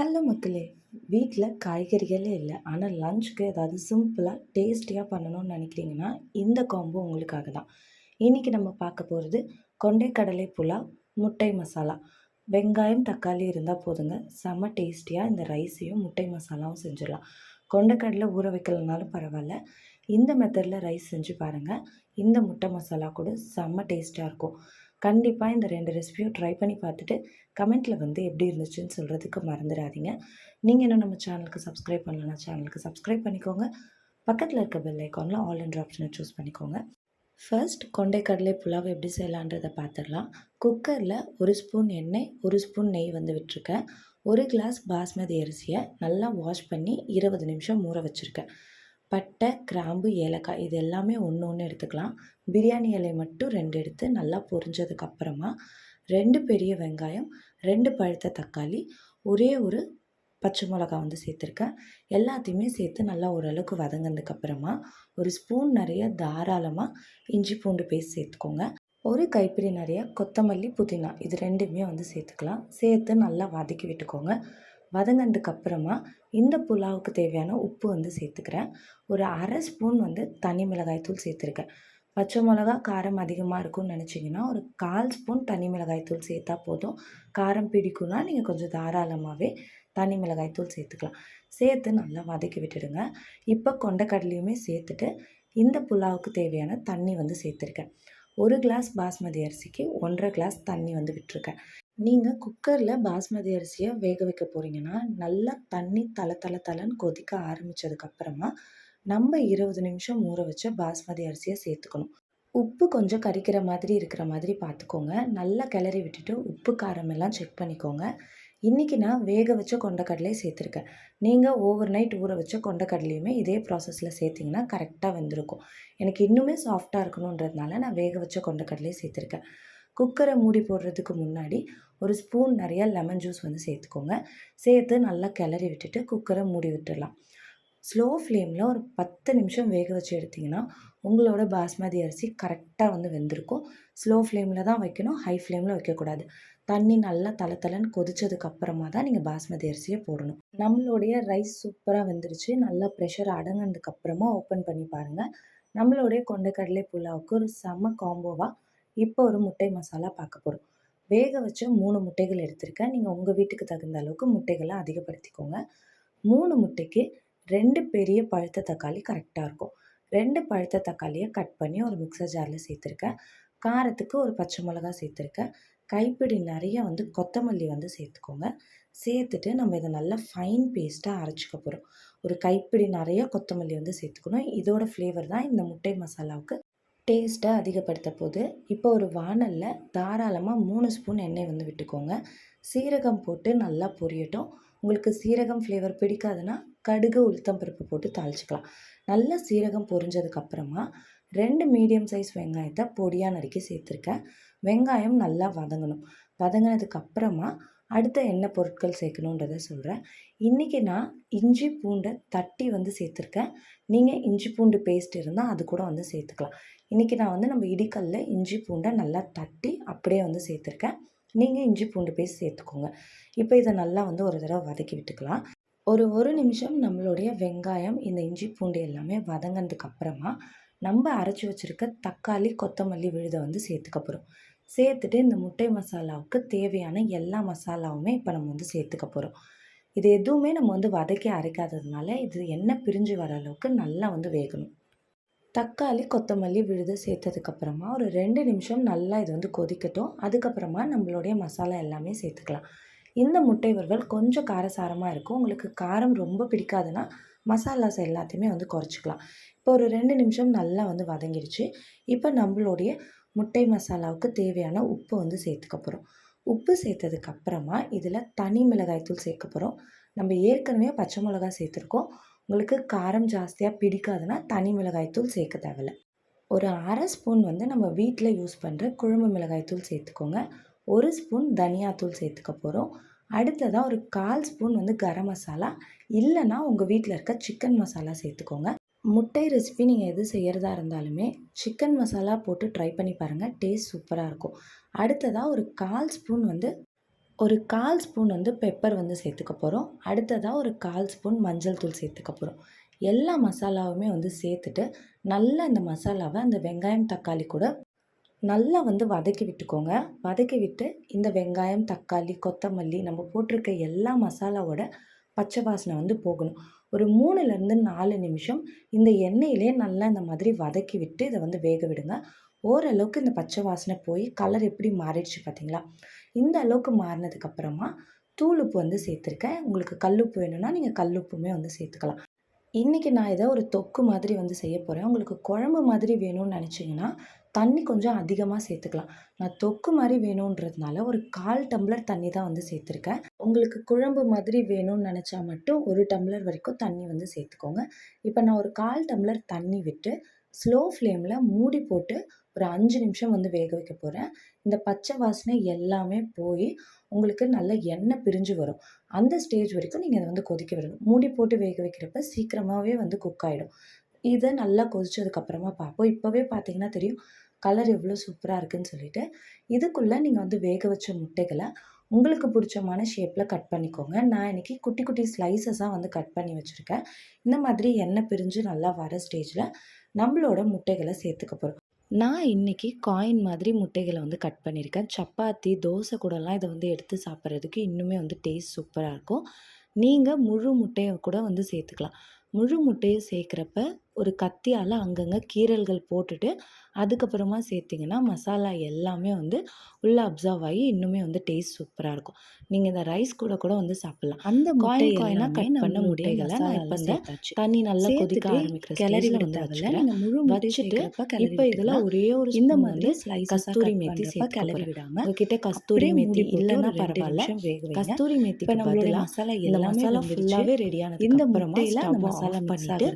Hello மக்களே வீட்டில் காய்கறிகளே இல்லை. ஆனால் லஞ்சுக்கு ஏதாவது சிம்பிளாக டேஸ்டியாக பண்ணணும்னு நினைக்கிறீங்கன்னா இந்த காம்போ உங்களுக்காக தான். இன்றைக்கி நம்ம பார்க்க போகிறது கொண்டைக்கடலை புலா முட்டை மசாலா. வெங்காயம் தக்காளி இருந்தால் போதுங்க. செம்ம டேஸ்டியாக இந்த ரைஸையும் முட்டை மசாலாவும் செஞ்சிடலாம். கொண்டைக்கடலை ஊற வைக்கலனாலும் பரவாயில்ல. இந்த மெத்தடில் ரைஸ் செஞ்சு பாருங்கள் இந்த முட்டை மசாலா கூட செம்ம டேஸ்ட்டாக இருக்கும். கண்டிப்பாக இந்த ரெண்டு ரெசிபியும் ட்ரை பண்ணி பார்த்துட்டு கமெண்ட்டில் வந்து எப்படி இருந்துச்சுன்னு சொல்கிறதுக்கு மறந்துடாதீங்க. நீங்கள் இன்னும் நம்ம சேனலுக்கு சப்ஸ்கிரைப் பண்ணலன்னா சேனலுக்கு சப்ஸ்கிரைப் பண்ணிக்கோங்க. பக்கத்தில் இருக்க பெல் ஐக்கானில் ஆல் என்ற ஆப்ஷனை சூஸ் பண்ணிக்கோங்க. ஃபர்ஸ்ட் கொண்டை கடலை புலாவ் எப்படி செய்யலான்றதை பார்த்துடலாம். குக்கரில் ஒரு ஸ்பூன் எண்ணெய் ஒரு ஸ்பூன் நெய் வந்து விட்டுருக்கேன். ஒரு கிளாஸ் பாஸ்மதி அரிசியை நல்லா வாஷ் பண்ணி இருபது நிமிஷம் ஊற வச்சுருக்கேன். பட்டை கிராம்பு ஏலக்காய் இது எல்லாமே ஒன்று ஒன்று எடுத்துக்கலாம். பிரியாணி இலை மட்டும் ரெண்டு எடுத்து நல்லா பொரிஞ்சதுக்கப்புறமா ரெண்டு பெரிய வெங்காயம் ரெண்டு பழுத்த தக்காளி ஒரே ஒரு பச்சை மிளகா வந்து சேர்த்துருக்கேன். எல்லாத்தையுமே சேர்த்து நல்லா ஓரளவுக்கு வதங்கினதுக்கப்புறமா ஒரு ஸ்பூன் நிறைய தாராளமாக இஞ்சி பூண்டு பேஸ்ட் சேர்த்துக்கோங்க. ஒரு கைப்பிடி நிறைய கொத்தமல்லி புதினா இது ரெண்டுமே வந்து சேர்த்துக்கலாம். சேர்த்து நல்லா வதக்கி விட்டுக்கோங்க. வதங்கினதுக்கு அப்புறமா இந்த புலாவுக்கு தேவையான உப்பு வந்து சேர்த்துக்கிறேன். ஒரு அரை ஸ்பூன் வந்து தனி மிளகாய்த்தூள் சேர்த்துருக்கேன். பச்சை மிளகா காரம் அதிகமாக இருக்கும்னு நினச்சிங்கன்னா ஒரு கால் ஸ்பூன் தனி மிளகாய்த்தூள் சேர்த்தா போதும். காரம் பிடிக்கும்னா நீங்கள் கொஞ்சம் தாராளமாகவே தனி மிளகாய் தூள் சேர்த்துக்கலாம். சேர்த்து நல்லா வதக்கி விட்டுடுங்க. இப்போ கொண்டக்கடலையுமே சேர்த்துட்டு இந்த புலாவுக்கு தேவையான தண்ணி வந்து சேர்த்துருக்கேன். ஒரு கிளாஸ் பாஸ்மதி அரிசிக்கு ஒன்றரை கிளாஸ் தண்ணி வந்து விட்டுருக்கேன். நீங்கள் குக்கரில் பாஸ்மதி அரிசியை வேக வைக்க போகிறீங்கன்னா நல்லா தண்ணி தலை தலை தலைன்னு கொதிக்க ஆரம்பித்ததுக்கப்புறமா நம்ம இருபது நிமிஷம் ஊற வச்ச பாஸ்மதி அரிசியை சேர்த்துக்கணும். உப்பு கொஞ்சம் கரிக்கிற மாதிரி இருக்கிற மாதிரி பார்த்துக்கோங்க நல்லா கிளறி விட்டுட்டு உப்பு காரம் எல்லாம் செக் பண்ணிக்கோங்க. இன்றைக்கி நான் வேக வச்ச கொண்டக்கடலையை சேர்த்துருக்கேன். நீங்கள் ஓவர் நைட் ஊற வச்ச கொண்டக்கடலையுமே இதே ப்ராசஸில் சேர்த்திங்கன்னா கரெக்டாக வந்திருக்கும். எனக்கு இன்னுமே சாஃப்டாக இருக்கணுன்றதுனால நான் வேக வச்ச கொண்டக்கடலையை சேர்த்துருக்கேன். குக்கரை மூடி போடுறதுக்கு முன்னாடி ஒரு ஸ்பூன் நிறையா லெமன் ஜூஸ் வந்து சேர்த்துக்கோங்க. சேர்த்து நல்லா கிளறி விட்டுட்டு குக்கரை மூடி விட்டுடலாம். ஸ்லோ ஃப்ளேமில் ஒரு பத்து நிமிஷம் வேக வச்சு எடுத்திங்கன்னா உங்களோட பாஸ்மதி அரிசி கரெக்டாக வந்து வெந்திருக்கும். ஸ்லோ ஃப்ளேமில் தான் வைக்கணும் ஹை ஃப்ளேமில் வைக்கக்கூடாது. தண்ணி நல்லா தலை தலைன்னு கொதிச்சதுக்கு அப்புறமா தான் நீங்கள் பாஸ்மதி அரிசியை போடணும். நம்மளுடைய ரைஸ் சூப்பராக வெந்துருச்சு. நல்லா ப்ரெஷர் அடங்கினதுக்கு அப்புறமா ஓப்பன் பண்ணி பாருங்கள் நம்மளுடைய கொண்டைக்கடலை புலாவுக்கு ஒரு செம்ம காம்போவாக இப்போ ஒரு முட்டை மசாலா பார்க்க போகிறோம் வேக வச்ச மூணு முட்டைகள் எடுத்திருக்கேன். நீங்கள் உங்கள் வீட்டுக்கு தகுந்த அளவுக்கு முட்டைகளை அதிகப்படுத்திக்கோங்க. மூணு முட்டைக்கு ரெண்டு பெரிய பழுத்த தக்காளி கரெக்டாக இருக்கும். ரெண்டு பழுத்த தக்காளியை கட் பண்ணி ஒரு மிக்சர் ஜாரில் சேர்த்துருக்கேன். காரத்துக்கு ஒரு பச்சை மிளகா சேர்த்துருக்கேன். கைப்பிடி நிறைய வந்து கொத்தமல்லி வந்து சேர்த்துக்கோங்க. சேர்த்துட்டு நம்ம இதை நல்லா ஃபைன் பேஸ்ட்டாக அரைச்சிக்க போகிறோம் ஒரு கைப்பிடி நிறைய கொத்தமல்லி வந்து சேர்த்துக்கணும். இதோட ஃப்ளேவர் தான் இந்த முட்டை மசாலாவுக்கு டேஸ்ட்டை அதிகப்படுத்த போது இப்போ ஒரு வானலில் தாராளமாக மூணு ஸ்பூன் எண்ணெய் வந்து விட்டுக்கோங்க. சீரகம் போட்டு நல்லா பொரியட்டும். உங்களுக்கு சீரகம் ஃப்ளேவர் பிடிக்காதுன்னா கடுகு உளுத்தம் பருப்பு போட்டு தாளிச்சிக்கலாம். நல்லா சீரகம் பொரிஞ்சதுக்கப்புறமா ரெண்டு மீடியம் சைஸ் வெங்காயத்தை பொடியாக நறுக்கி சேர்த்துருக்கேன். வெங்காயம் நல்லா வதங்கணும். வதங்கினதுக்கப்புறமா அடுத்த என்ன பொருட்கள் சேர்க்கணுன்றத சொல்கிறேன் இன்றைக்கி நான் இஞ்சி பூண்டை தட்டி வந்து சேர்த்துருக்கேன். நீங்கள் இஞ்சி பூண்டு பேஸ்ட் இருந்தால் அது கூட வந்து சேர்த்துக்கலாம். இன்றைக்கி நான் வந்து நம்ம இடிக்கல்ல இஞ்சி பூண்டை நல்லா தட்டி அப்படியே வந்து சேர்த்துருக்கேன். நீங்கள் இஞ்சி பூண்டு பேஸ்ட் சேர்த்துக்கோங்க. இப்போ இதை நல்லா வந்து ஒரு தடவை வதக்கி விட்டுக்கலாம். ஒரு ஒரு நிமிஷம் நம்மளுடைய வெங்காயம் இந்த இஞ்சி பூண்டு எல்லாமே வதங்கினதுக்கு அப்புறமா நம்ம அரைச்சி வச்சுருக்க தக்காளி கொத்தமல்லி விழுதை வந்து சேர்த்துக்க போகிறோம் சேர்த்துட்டு இந்த முட்டை மசாலாவுக்கு தேவையான எல்லா மசாலாவுமே இப்போ நம்ம வந்து சேர்த்துக்க போகிறோம் இது எதுவுமே நம்ம வந்து வதக்கி அரைக்காததுனால இது எண்ணெய் பிரிஞ்சு வர அளவுக்கு நல்லா வந்து வேகணும். தக்காளி கொத்தமல்லி விழுது சேர்த்ததுக்கப்புறமா ஒரு ரெண்டு நிமிஷம் நல்லா இது வந்து கொதிக்கட்டும். அதுக்கப்புறமா நம்மளுடைய மசாலா எல்லாமே சேர்த்துக்கலாம். இந்த முட்டை வறுவல் கொஞ்சம் காரசாரமாக இருக்கும். உங்களுக்கு காரம் ரொம்ப பிடிக்காதுன்னா மசாலாஸ் எல்லாத்தையுமே வந்து குறைச்சிக்கலாம். இப்போ ஒரு ரெண்டு நிமிஷம் நல்லா வந்து வதங்கிடுச்சு இப்போ நம்மளுடைய முட்டை மசாலாவுக்கு தேவையான உப்பு வந்து சேர்த்துக்க போகிறோம் உப்பு சேர்த்ததுக்கப்புறமா இதில் தனி மிளகாய்த்தூள் சேர்க்க போகிறோம் நம்ம ஏற்கனவே பச்சை மிளகாய் சேர்த்துருக்கோம். உங்களுக்கு காரம் ஜாஸ்தியாக பிடிக்காதுன்னா தனி மிளகாய்த்தூள் சேர்க்க தேவையில்ல. ஒரு அரை ஸ்பூன் வந்து நம்ம வீட்டில் யூஸ் பண்ணுற குழம்பு மிளகாய்த்தூள் சேர்த்துக்கோங்க. ஒரு ஸ்பூன் தனியாத்தூள் சேர்த்துக்க போகிறோம் அடுத்ததாக ஒரு கால் ஸ்பூன் வந்து கரம் மசாலா. இல்லைன்னா உங்கள் வீட்டில் இருக்க சிக்கன் மசாலா சேர்த்துக்கோங்க. முட்டை ரெசிபி நீங்கள் எது செய்கிறதா இருந்தாலுமே சிக்கன் மசாலா போட்டு ட்ரை பண்ணி பாருங்கள் டேஸ்ட் சூப்பராக இருக்கும். அடுத்ததாக ஒரு கால் ஸ்பூன் வந்து ஒரு கால் ஸ்பூன் வந்து பெப்பர் வந்து சேர்த்துக்க போகிறோம் அடுத்ததாக ஒரு கால் ஸ்பூன் மஞ்சள் தூள் சேர்த்துக்க போகிறோம் எல்லா மசாலாவுமே வந்து சேர்த்துட்டு நல்லா இந்த மசாலாவை அந்த வெங்காயம் தக்காளி கூட நல்லா வந்து வதக்கி விட்டுக்கோங்க. வதக்கி விட்டு இந்த வெங்காயம் தக்காளி கொத்தமல்லி நம்ம போட்டிருக்க எல்லா மசாலாவோட பச்சை வாசனை வந்து போகணும். ஒரு மூணுலேருந்து நாலு நிமிஷம் இந்த எண்ணெயிலே நல்லா இந்த மாதிரி வதக்கி விட்டு இதை வந்து வேக விடுங்க. ஓரளவுக்கு இந்த பச்சை வாசனை போய் கலர் எப்படி மாறிடுச்சு பார்த்தீங்களா? இந்த அளவுக்கு மாறினதுக்கப்புறமா தூள் உப்பு வந்து சேர்த்துருக்கேன். உங்களுக்கு கல்லுப்பு வேணும்னா நீங்கள் கல்லுப்புமே வந்து சேர்த்துக்கலாம். இன்றைக்கி நான் இதை ஒரு தொக்கு மாதிரி வந்து செய்ய போகிறேன் உங்களுக்கு குழம்பு மாதிரி வேணும்னு நினச்சிங்கன்னா தண்ணி கொஞ்சம் அதிகமாக சேர்த்துக்கலாம். நான் தொக்கு மாதிரி வேணுன்றதுனால ஒரு கால் டம்ளர் தண்ணி தான் வந்து சேர்த்துருக்கேன். உங்களுக்கு குழம்பு மாதிரி வேணும்னு நினச்சா மட்டும் ஒரு டம்ளர் வரைக்கும் தண்ணி வந்து சேர்த்துக்கோங்க. இப்போ நான் ஒரு கால் டம்ளர் தண்ணி விட்டு ஸ்லோ ஃப்ளேமில் மூடி போட்டு ஒரு அஞ்சு நிமிஷம் வந்து வேக வைக்க போகிறேன் இந்த பச்சை வாசனை எல்லாமே போய் உங்களுக்கு நல்ல எண்ணெய் பிரிஞ்சு வரும். அந்த ஸ்டேஜ் வரைக்கும் நீங்கள் அதை வந்து கொதிக்க விடணும். மூடி போட்டு வேக வைக்கிறப்ப சீக்கிரமாகவே வந்து குக் ஆகிடும் இதை நல்லா கொதிச்சதுக்கப்புறமா பார்ப்போம். இப்போவே பார்த்தீங்கன்னா தெரியும் கலர் எவ்வளோ சூப்பராக இருக்குதுன்னு சொல்லிட்டு. இதுக்குள்ளே நீங்கள் வந்து வேக வச்ச முட்டைகளை உங்களுக்கு பிடிச்சமான ஷேப்பில் கட் பண்ணிக்கோங்க. நான் இன்றைக்கி குட்டி குட்டி ஸ்லைசஸாக வந்து கட் பண்ணி வச்சுருக்கேன். இந்த மாதிரி எண்ணெய் பிரிஞ்சு நல்லா வர ஸ்டேஜில் நம்மளோட முட்டைகளை சேர்த்துக்க போகிறோம் நான் இன்றைக்கி காயின் மாதிரி முட்டைகளை வந்து கட் பண்ணியிருக்கேன் சப்பாத்தி தோசை கூடலாம் இதை வந்து எடுத்து சாப்பிட்றதுக்கு இன்னுமே வந்து டேஸ்ட் சூப்பராக இருக்கும். நீங்கள் முழு முட்டையை கூட வந்து சேர்த்துக்கலாம். முழு முட்டையை சேர்க்குறப்ப ஒரு கத்தியால் அங்கங்கே கீரல்கள் போட்டுட்டு அதுக்கப்புறமா சேர்த்திங்கன்னா மசாலா எல்லாமே வந்து உள்ளே அப்சர்வ் ஆகி இன்னுமே வந்து டேஸ்ட் சூப்பராக இருக்கும். நீங்கள் இந்த ரைஸ் கூட கூட வந்து சாப்பிட்லாம். அந்த காயின் காயினாக கட் பண்ண முட்டைகளை நான் இப்போ இந்த தண்ணி நல்லா கொதிக்க ஆரம்பிக்கிற கிளறில வந்து வச்சுக்கிறேன். முழு வச்சுட்டு இப்போ இதில் ஒரே ஒரு இந்த மாதிரி கஸ்தூரி மேத்தி சேர்த்து கிளறி விடாமல் உங்ககிட்ட கஸ்தூரி மேத்தி இல்லைன்னா பரவாயில்ல. கஸ்தூரி மேத்தி இப்போ நம்மளோட மசாலா இந்த மசாலா ஃபுல்லாகவே ரெடியானது இந்த முட்டையில் மசாலா பண்ணிட்டு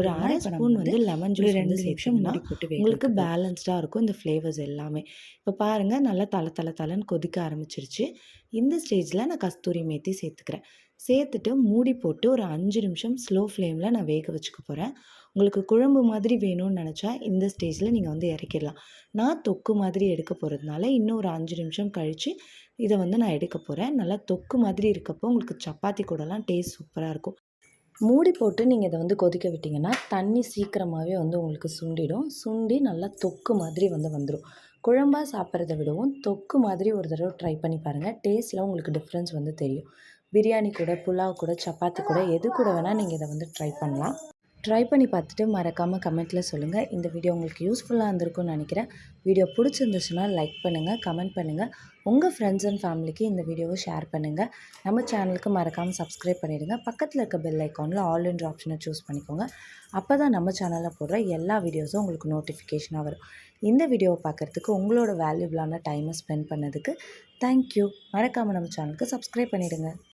ஒரு அரை ஸ்பூன் வந்து லெமன் ஜூஸ் ரெண்டு நிமிஷம் மூடி போட்டு உங்களுக்கு பேலன்ஸ்டாக இருக்கும் இந்த ஃப்ளேவர்ஸ் எல்லாமே. இப்போ பாருங்கள் நல்லா தலை தலை தலைன்னு கொதிக்க ஆரம்பிச்சிருச்சு. இந்த ஸ்டேஜில் நான் கஸ்தூரி மேத்தி சேர்த்துக்கிறேன். சேர்த்துட்டு மூடி போட்டு ஒரு அஞ்சு நிமிஷம் ஸ்லோ ஃப்ளேமில் நான் வேக வச்சுக்க போகிறேன் உங்களுக்கு குழம்பு மாதிரி வேணும்னு நினச்சா இந்த ஸ்டேஜில் நீங்கள் வந்து இறக்கிடலாம். நான் தொக்கு மாதிரி எடுக்க போகிறதுனால இன்னும் ஒரு அஞ்சு நிமிஷம் கழித்து இதை வந்து நான் எடுக்க போகிறேன் நல்லா தொக்கு மாதிரி இருக்கப்போ உங்களுக்கு சப்பாத்தி கூடலாம் டேஸ்ட் சூப்பராக இருக்கும். மூடி போட்டு நீங்கள் இதை வந்து கொதிக்க விட்டிங்கன்னா தண்ணி சீக்கிரமாகவே வந்து உங்களுக்கு சுண்டிடும். சுண்டி நல்லா தொக்கு மாதிரி வந்து வந்துடும் குழம்பாக சாப்பிட்றத விடவும் தொக்கு மாதிரி ஒரு தடவை ட்ரை பண்ணி பாருங்கள் டேஸ்ட்டில் உங்களுக்கு டிஃப்ரென்ஸ் வந்து தெரியும். பிரியாணி கூட புலாவ் கூட சப்பாத்தி கூட எது கூட வேணால் நீங்கள் இதை வந்து ட்ரை பண்ணலாம். ட்ரை பண்ணி பார்த்துட்டு மறக்காமல் கமெண்ட்டில் சொல்லுங்கள் இந்த வீடியோ உங்களுக்கு யூஸ்ஃபுல்லாக இருந்திருக்கும்னு நினைக்கிறேன். வீடியோ பிடிச்சிருந்துச்சுன்னா லைக் பண்ணுங்கள் கமெண்ட் பண்ணுங்கள் உங்கள் ஃப்ரெண்ட்ஸ் அண்ட் ஃபேமிலிக்கு இந்த வீடியோவை ஷேர் பண்ணுங்கள் நம்ம சேனலுக்கு மறக்காமல் சப்ஸ்கிரைப் பண்ணிவிடுங்க பக்கத்தில் இருக்க பெல் ஐக்கானில் ஆல் இன்ட்ரு ஆப்ஷனை சூஸ் பண்ணிக்கோங்க. அப்போ தான் நம்ம சேனலில் போடுற எல்லா வீடியோஸும் உங்களுக்கு நோட்டிஃபிகேஷனாக வரும். இந்த வீடியோவை பார்க்குறதுக்கு உங்களோட வேல்யூபிளான டைமை ஸ்பெண்ட் பண்ணதுக்கு தேங்க்யூ மறக்காமல் நம்ம சேனலுக்கு சப்ஸ்கிரைப் பண்ணிவிடுங்க